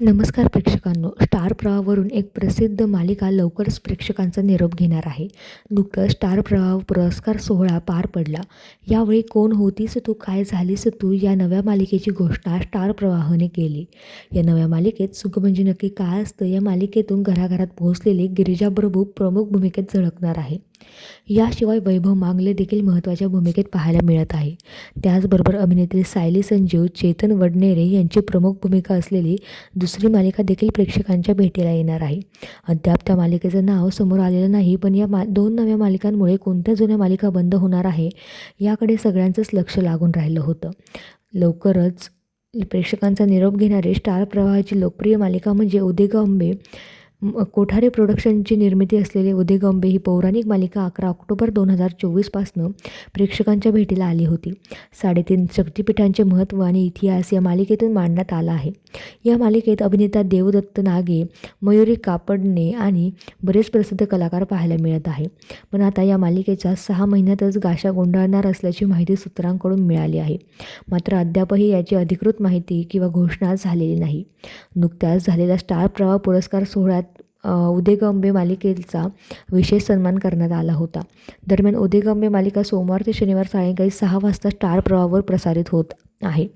नमस्कार प्रेक्षकांनो. स्टार प्रवाहावरून एक प्रसिद्ध मालिका लवकरच प्रेक्षकांचा निरोप घेणार आहे. नुकतंच स्टार प्रवाह पुरस्कार सोहळा पार पडला. यावेळी कोण होतीस तू काय झालीस तू या नव्या मालिकेची घोषणा स्टार प्रवाहाने केली. या नव्या मालिकेत सुख म्हणजे नक्की काय असतं? या मालिकेतून घराघरात पोहोचलेले गिरिजा प्रभू प्रमुख भूमिकेत झळकणार आहे. याशिवाय वैभव मांगले देखील महत्त्वाच्या भूमिकेत पाहायला मिळत आहे. त्याचबरोबर अभिनेत्री सायली संजीव चेतन वडनेरे यांची प्रमुख भूमिका असलेली दुसरी मालिका देखील प्रेक्षकांच्या भेटीला येणार आहे. अद्याप त्या मालिकेचं नाव समोर आलेलं नाही पण या मा दोन नव्या मालिकांमुळे कोणत्या जुन्या मालिका बंद होणार आहे याकडे सगळ्यांचंच लक्ष लागून राहिलं होतं. लवकरच प्रेक्षकांचा निरोप घेणारी स्टार प्रवाहाची लोकप्रिय मालिका म्हणजे उदे अंबे कोठारे प्रोडक्शनची निर्मिती असलेले उदय गंबे ही पौराणिक मालिका अकरा ऑक्टोबर दोन हजार चोवीसपासनं प्रेक्षकांच्या भेटीला आली होती. साडेतीन शक्तिपीठांचे महत्त्व आणि इतिहास या मालिकेतून मांडण्यात आला आहे. या मालिकेत अभिनेता देवदत्त नागे मयुरी कापडणे आणि बरेच प्रसिद्ध कलाकार पाहायला मिळत आहे. पण आता या मालिकेच्या सहा महिन्यातच गाशा गोंधळणार असल्याची माहिती सूत्रांकडून मिळाली आहे. मात्र अद्यापही याची अधिकृत माहिती किंवा घोषणा झालेली नाही. नुकत्याच झालेल्या स्टार प्रवाह पुरस्कार सोहळ्यात उदेगंबे मालिकेचा विशेष सन्मान करण्यात आला होता. दरम्यान उदेगंबे मालिका सोमवार ते शनिवार सायंकाळी सहा वाजता स्टार प्रवाहावर प्रसारित होत आहे.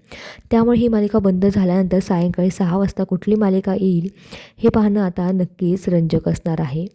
त्यामुळे ही मालिका बंद झाल्यानंतर सायंकाळी सहा वाजता कुठली मालिका येईल हे पाहणं आता नक्कीच रंजक असणार आहे.